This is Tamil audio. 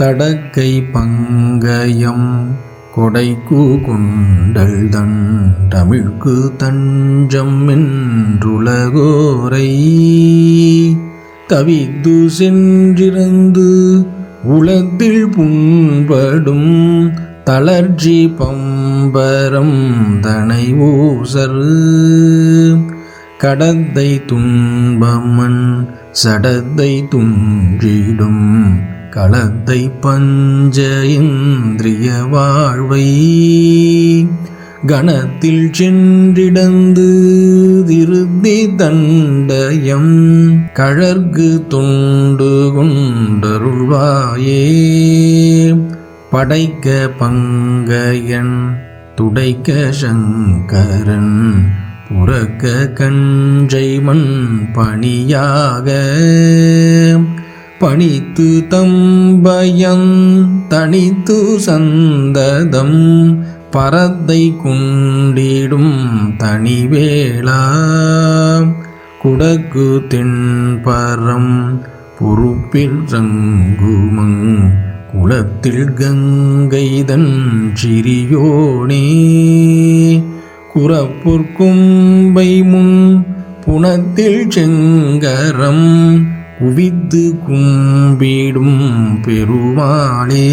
தடக்கை பங்கயம் கொடைக்கு குண்டல் தன் தமிழ்க்கு தஞ்சம் என்றுலகோரை. தவித்து சென்றிருந்து உளத்தில் புண்படும் தளர்ச்சி பம்பரம் தனை ஊசர். கடத்தை துன்பமன் சடத்தை துன்றிடும் களத்தை பஞ்ச இந்திரிய வாழ்வை கணத்தில் சென்றிடந்து திருதி தண்டயம் கழற்கு துண்டு கொண்டருள்வாயே. படைக்க பங்கையன் துடைக்க சங்கரன் புறக்க கஞ்சை மண் பணியாக பணித்து தம்பயம் தனித்து சந்ததம் பரத்தை குண்டிடும் தனிவேளா. குடக்கு தென்பரம் பொறுப்பில் ரங்குமங் குளத்தில் கங்கைதன் சிறியோனே குறப்புற்கும்பை முன் புனத்தில் செங்கரம் உவித்து கும்பிடும் பெருமாளே.